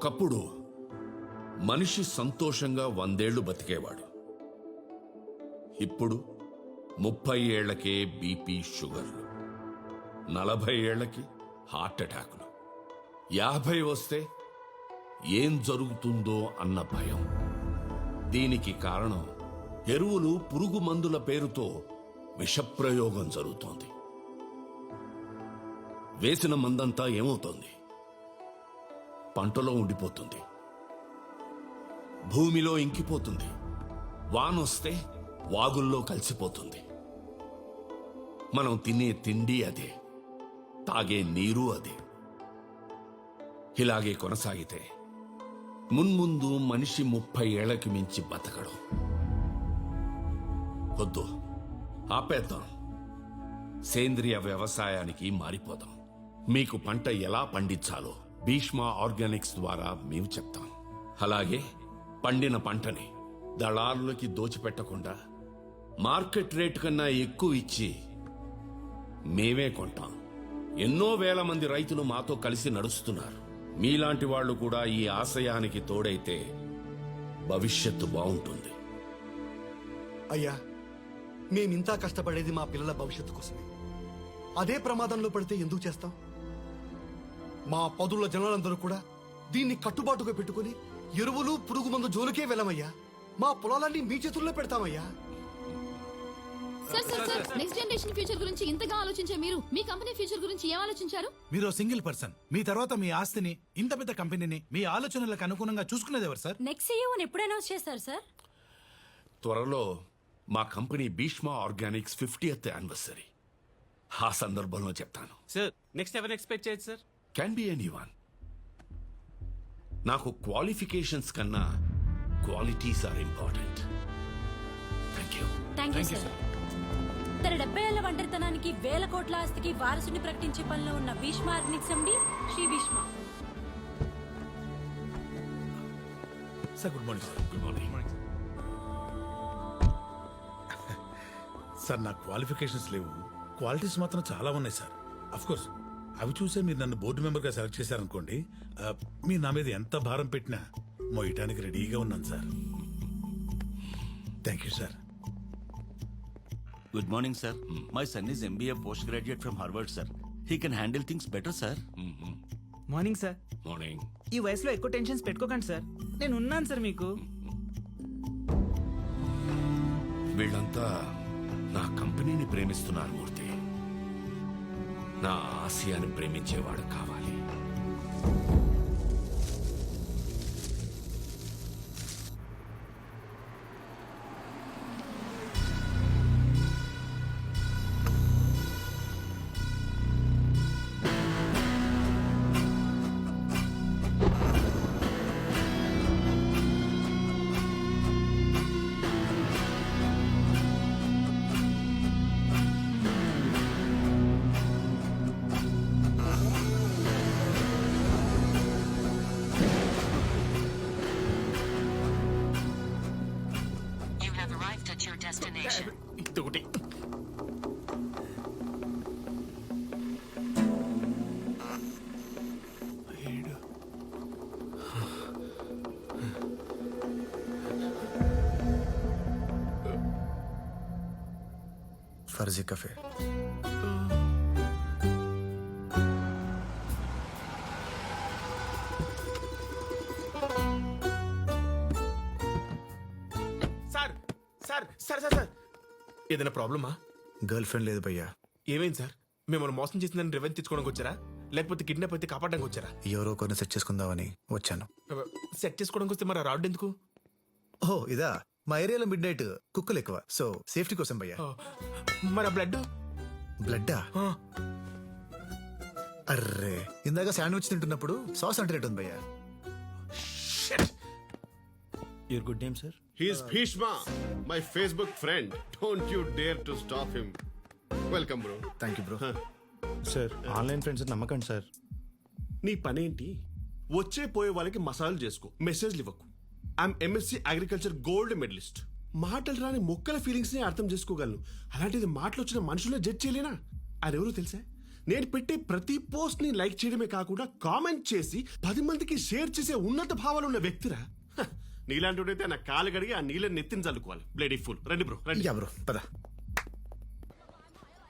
ఒకప్పుడు మనిషి సంతోషంగా వందేళ్ళు బతికేవాడు. ఇప్పుడు ముప్పై ఏళ్ళకే బీపీ షుగర్లు నలభై ఏళ్ళకి హార్ట్ అటాకులు. యాభై వస్తే ఏం జరుగుతుందో అన్న భయం. దీనికి కారణం ఎరువులు పురుగు మందుల పేరుతో విషప్రయోగం జరుగుతోంది. వేసిన మందంతా ఏమవుతోంది? పంటలో ఉండిపోతుంది. భూమిలో ఇంకిపోతుంది. వానొస్తే వాగుల్లో కలిసిపోతుంది. మనం తినే తిండి అదే. తాగే నీరు అదే. ఇలాగే కొనసాగితే మున్ముందు మనిషి ముప్పై ఏళ్ళకి మించి బతకడం. వద్దు. ఆపేద్దాం. సేంద్రియ వ్యవసాయానికి మారిపోదాం. మీకు పంట ఎలా పండించాలో. భీష్మ ఆర్గానిక్స్ ద్వారా మేము చెప్తాం. అలాగే పండిన పంటని దళారులకి దోచిపెట్టకుండా మార్కెట్ రేట్ కన్నా ఎక్కువ ఇచ్చి మేమే కొంటాం. ఎన్నో వేల మంది రైతులు మాతో కలిసి నడుస్తున్నారు. మీలాంటి వాళ్ళు కూడా ఈ ఆశయానికి తోడైతే భవిష్యత్తు బాగుంటుంది. అయ్యా మేమింతా కష్టపడేది మా పిల్లల భవిష్యత్తు కోసమే. అదే ప్రమాదంలో పడితే ఎందుకు చేస్తాం? మా పదుల జనాలందరూ కూడా దీన్ని కట్టుబాటుగా పెట్టుకుని ఎరువులు పురుగు మందు జోలికే వెళ్ళమయ్యా. మా పొలాలన్నీ మీ చేతుల్లో పెడతామయ్యా. Sir sir sir next generation future గురించి ఇంతగా ఆలోచించే మీరు మీ కంపెనీ ఫ్యూచర్ గురించి ఏం ఆలోచించారు? మీరు సింగిల్ పర్సన్. మీ తర్వాత మీ ఆస్తిని ఇంత పెద్ద కంపెనీని మీ ఆలోచనలకు అనుగుణంగా చూసుకునేది ఎవరు సార్? నెక్స్ట్ సీఈఓని ఎప్పుడు అనౌన్స్ చేస్తారు సార్? త్వరలో మా company Bheeshma organics fiftieth anniversary ఆ సందర్భంలో చెప్తాను. సార్ నెక్స్ట్ ఎవరిని ఎక్స్పెక్ట్ చేయొచ్చు sir? Can be anyone నాకు క్వాలిఫికేషన్స్ కన్నా qualities are important thank you thank you sir తన డెబ్బై ఏళ్ళ ఒంటరితనానికి వేల కోట్ల ఆస్తికి వారసుని ప్రకటించే పనిలో ఉన్న Bheeshma organics MD Shri Bheeshma. Sir good morning sir good morning sir నా క్వాలిఫికేషన్స్ లేవు. క్వాలిటీస్ మాత్రం చాలా ఉన్నాయి సార్ అఫ్ కోర్స్ అవి చూసే మీరు నన్ను బోర్డు మెంబర్గా సెలెక్ట్ చేశారనుకోండి ఆ, మీరు నా మీద ఎంత భారం పెట్టినా మోయటానికి రెడీగా ఉన్నాను sir. Thank you sir Good morning, sir. My son is MBA postgraduate from Harvard, sir. He can handle things better, sir. Morning sir morning ఈ వయసులో ఎక్కువ టెన్షన్స్ పెట్టుకోకండి సార్ నేను ఉన్నాను సార్ మీకు. వీళ్ళంతా నా కంపెనీని ప్రేమిస్తున్నారు మూర్తి. నా ఆశయాన్ని ప్రేమించేవాడు కావాలి. Arrived at your destination. ఇంకొకటి Farzi cafe sir sir sir sir. ఏదైనా ప్రాబ్లమా? గర్ల్ ఫ్రెండ్ లేదు భయ్యా. ఏమైంది సార్? మిమ్మల్ని మోసం చేసిందని రివెంజ్ తెచ్చుకోవడానికి వచ్చారా? లేకపోతే కిడ్నాప్ అయితే కాపాడడానికి వచ్చారా? ఎవరో కొన్ని సెట్ చేసుకుందామని వచ్చాను. సెట్ చేసుకోవడానికి వస్తే మరి రాడ్ ఎందుకు? ఓ ఇదా. మా ఏరియాలో మిడ్ నైట్ కుక్కలు ఎక్కువ. సో సేఫ్టీ కోసం భయ్యా. మరి ఆ బ్లడ్ బ్లడ్డా? అర్రే ఇందాక శాండ్విచ్ తింటున్నప్పుడు సాస్ అంటే ఉంది భయ్యా Your good name, sir? He's Bhishma, my Facebook friend. Don't you dare to stop him. Welcome, bro. Thank you bro sir online friends నమ్మకండి సార్ నీ పనేంటి? వచ్చే పోయే వాళ్ళకి మసాలు చేసుకో మెసేజ్లు ఇవ్వకు. I'm MSc agriculture gold medalist మాటలు రాని మొక్కల ఫీలింగ్స్ని అర్థం చేసుకోగలను. అలాంటిది మాటలు వచ్చిన మనుషులే జడ్జ్ చేయలేనా? అదెవరో తెలుసా? నేను పెట్టే ప్రతి పోస్ట్ని లైక్ చేయడమే కాకుండా కామెంట్ చేసి పది మందికి షేర్ చేసే ఉన్నత భావాలు ఉన్న వ్యక్తిరా? హ, నీలాంటి నా కాలు గడిగి ఆ నీళ్ళని నెత్తిని చల్లుకోవాలి. బ్లేడీ ఫుల్ రండి బ్రో రండి. యా బ్రో పద.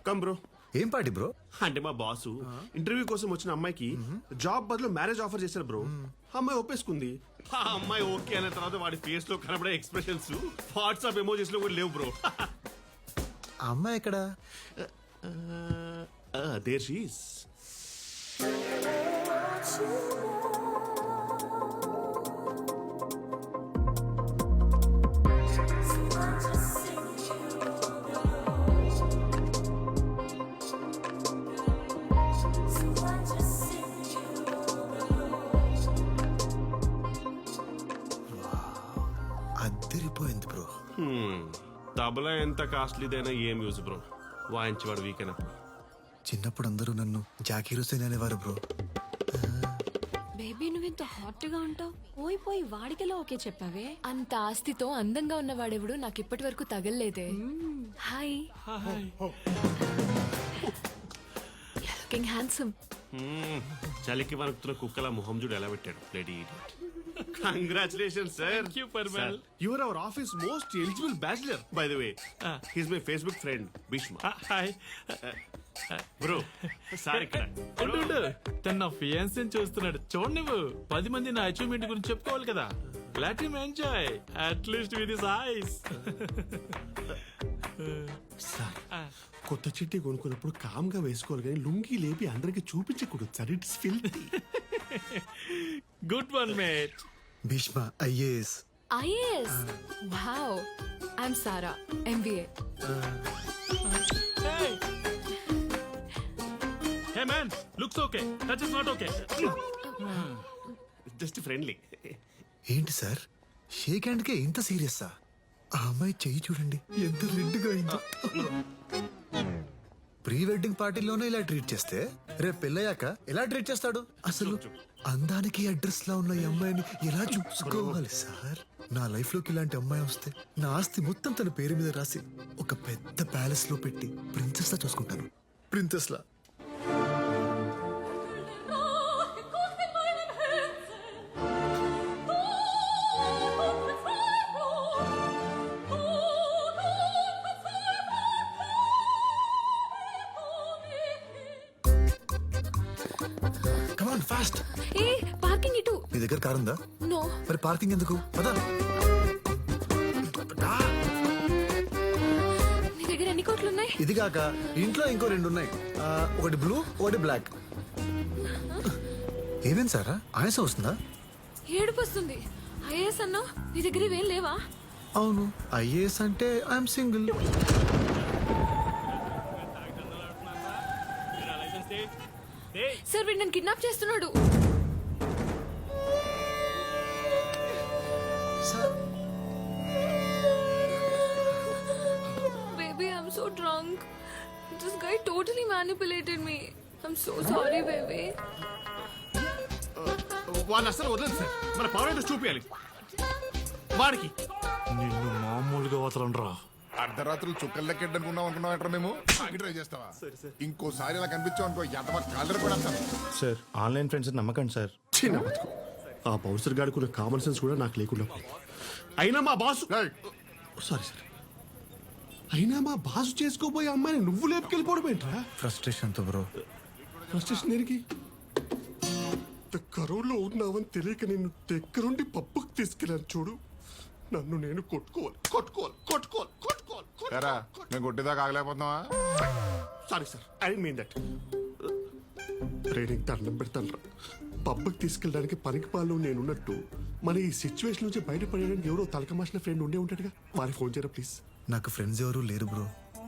కమ్ బ్రో ఏం పార్టీ బ్రో అంటే మా బాసు ఇంటర్వ్యూ కోసం వచ్చిన అమ్మాయికి జాబ్ బదులు మ్యారేజ్ ఆఫర్ చేశారు బ్రో అమ్మాయి ఒప్పేసుకుంది. ఆ అమ్మాయి ఓకే అన్న తర్వాత వాడి ఫేస్లో కనబడే ఎక్స్ప్రెషన్స్ వాట్సాప్ ఎమోజీస్లో కూడా లేవు బ్రో ఆ అమ్మాయి ఎక్కడ? దేర్ షీస్ తబలా ఎంత కాస్ట్లీదైనా ఏం యూజ్ బ్రో? వాయించేవాడు వీక్ అయినప్పుడు చిన్నప్పుడు అందరూ నన్ను జాకీ హుసేన్ అనేవారు బ్రో. బేబీ నువ్వు ఇంత హాట్గా ఉంటావు. పోయి పోయి వాడికెలా ఓకే చెప్పావే? అంత ఆస్తితో అందంగా ఉన్నవాడెవడు నాకు ఇప్పటి వరకు తగలలేదే. హాయ్. Looking handsome. చలికి వణుకుతున్న కుక్కల మొహం చూడు ఎలా పెట్టాడు. Lady congratulation sir you, Parmal. Your our office most eligible bachelor by the way he's my Facebook friend Bheeshma hi bro sir ఇక్కడ ఉండు తన నా ఫియాన్సీ చూస్తున్నాడు. చూడు నువ్వు. పది మంది నా అచీవ్మెంట్ గురించి చెప్పుకోవాలి కదా. Let him enjoy at least with his eyes sir కొత్త చిట్టి కొనుక్కున్నప్పుడు కామ్గా వేసుకోవాలి కానీ లుంగి లేపి అందరికి చూపించకూడదు sir it's filthy good one mate Bheeshma IAS. IS wow. I'm Sara MBA. Hey! Hey man, looks okay. That is not okay. Just friendly ఏంటి sir? Shake హ్యాండ్కే ఇంత సీరియస్సా? ఆ అమ్మాయి చెయ్యి చూడండి. ఎంత రెడ్గా అయిందో. ప్రీ వెడ్డింగ్ పార్టీలోనే ఇలా ట్రీట్ చేస్తే రేపు పెళ్ళయ్యాక ఎలా ట్రీట్ చేస్తాడు? అసలు అందానికి అడ్రస్ లా ఉన్న ఈ అమ్మాయిని ఎలా చూసుకోవాలి సార్? నా లైఫ్లోకి ఇలాంటి అమ్మాయి వస్తే నా ఆస్తి మొత్తం తన పేరు మీద రాసి ఒక పెద్ద ప్యాలెస్లో పెట్టి ప్రిన్సెస్ లా చూసుకుంటాను. ప్రిన్సెస్ లా దగ్గర కార్ ఉందా? నో. మరి పార్కింగ్ ఎందుకు? పదా. నీ దగ్గర ఎన్ని కోట్లు ఉన్నాయి ఇది కాక ఇంట్లో ఇంకో రెండు ఉన్నాయి ఆ, ఒకటి బ్లూ ఒకటి బ్లాక్. ఏమేం సారా? ఆయాసం వస్తుందా? ఏడుపు వస్తుంది ఐఏఎస్ అన్నా నీ దగ్గర ఇవేం లేవా? అవును ఐఏఎస్ అంటే ఐఎమ్ సింగిల్. సార్ వీడు నన్ను కిడ్నాప్ చేస్తున్నాడు. Totally manipulated me. I'm so sorry, baby. వాళ్ళు అసలు వదలదు సార్. మన పవర్ ఏంటో చూపించాలి వాడికి. నిన్ను మామూలుగా వదలండ్రా అర్ధరాత్రులు చుక్కలు లెక్కెట్టనుకున్నాం అనుకున్నాం అంటారా మేము? ఆగి ట్రై చేస్తావా? ఇంకోసారి ఇలా కనిపించావు అనుకో ఎంత కాలర్ కూడా అంటాను సార్ ఆన్లైన్ ఫ్రెండ్స్ నమ్మకండి సార్. చిన్న బతుకు. ఆ బౌన్సర్ గాడికి ఉన్న కామన్ సెన్స్ కూడా నాకు లేకుండా పోయింది. అయినా మా బాసు. Sorry sir. అయినా మా బాసు చేసుకోబోయే అమ్మాయిని నువ్వు లేపుకెళ్ళిపోవడం ఏంట్రా? ఫ్రస్ట్రేషన్తో బ్రో ఫ్రస్ట్రేషన్ దేనికి కరువులో ఉన్నావని తెలియక నేను దగ్గరుండి పప్పుకు తీసుకెళ్ళాను చూడు. నన్ను నేను కొట్టుకోవాలి కొట్టుకోవాలి కొట్టుకోవాలి కొట్టుకోవాలి ఎరా మేము కొట్టేదాకా ఆగలేకపోతున్నావా? Sorry sir I mean that training దండం పెడతాను పబ్బకి తీసుకెళ్ళడానికి పనికి పాలు నేనున్నట్టు. మన ఈ సిచ్యువేషన్ నుంచి బయటపడడానికి ఎవరో తలకమాసిన ఫ్రెండ్ ఉండే ఉంటాడుగా. వారికి ఫోన్ చేయరా ప్లీజ్ నాకు ఫ్రెండ్స్ ఎవరు లేరు బ్రో.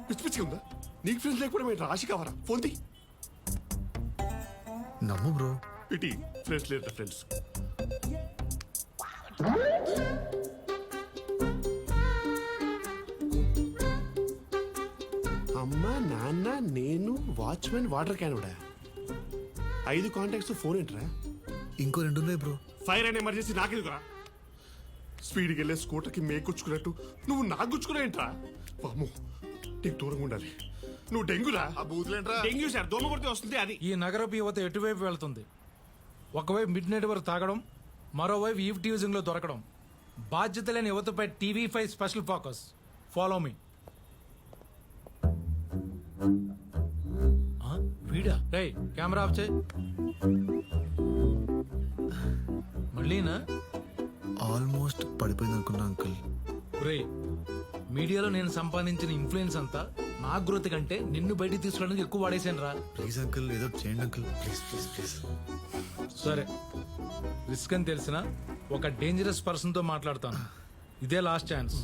పిచ్చి పిచ్చిగా ఉందా? నీకు ఫ్రెండ్స్ లేకపోతే మేము రాశి కావరా ఫోన్ తీ. నమ్ము బ్రో. ఇటీ ఫ్రెండ్స్ లేరు ఫ్రెండ్స్ అమ్మ నాన్న నేను వాచ్మెన్ వాటర్ క్యాన్ కూడా. ఐదు కాంటాక్ట్స్ ఫోన్ ఏంట్రా? ఇంకో రెండు ఉన్నాయి బ్రో. ఫైర్ అండ్ ఎమర్జెన్సీ నాకెందుకురా? స్పీడ్కి వెళ్ళే స్కూటర్కి మేకొచ్చుకున్నట్టు నువ్వు ఏంట్రా పాము నీకు దూరంగా ఉండాలి. నువ్వు డెంగ్యూరా? ఆ బూతులేంట్రా? డెంగ్యూ సార్ దోమ కొడితే వస్తుంది అది. ఈ నగరపు యువత ఎటువైపు వెళ్తుంది? ఒకవైపు మిడ్ నైట్ వరకు తాగడం మరోవైపు ఈవ్ టీజింగ్లో దొరకడం. బాధ్యత లేని యువతపై TV five special focus. Follow me. వీడా? రే కెమెరా ఆఫ్ చేయి. మళ్ళీనా? ఆల్మోస్ట్ పడిపోయింది అనుకున్నా అంకుల్. రే మీడియాలో నేను సంపాదించిన ఇన్ఫ్లుయెన్స్ అంతా నా గ్రోత్ కంటే నిన్ను బయటికి తీసుకురావడానికి ఎక్కువ వాడేసాను రా. ప్లీజ్ అంకుల్ ఏదో చేయండి అంకుల్. Please please please. సరే. రిస్క్ అని తెలిసిన ఒక డేంజరస్ పర్సన్తో మాట్లాడతాను. ఇదే లాస్ట్ ఛాన్స్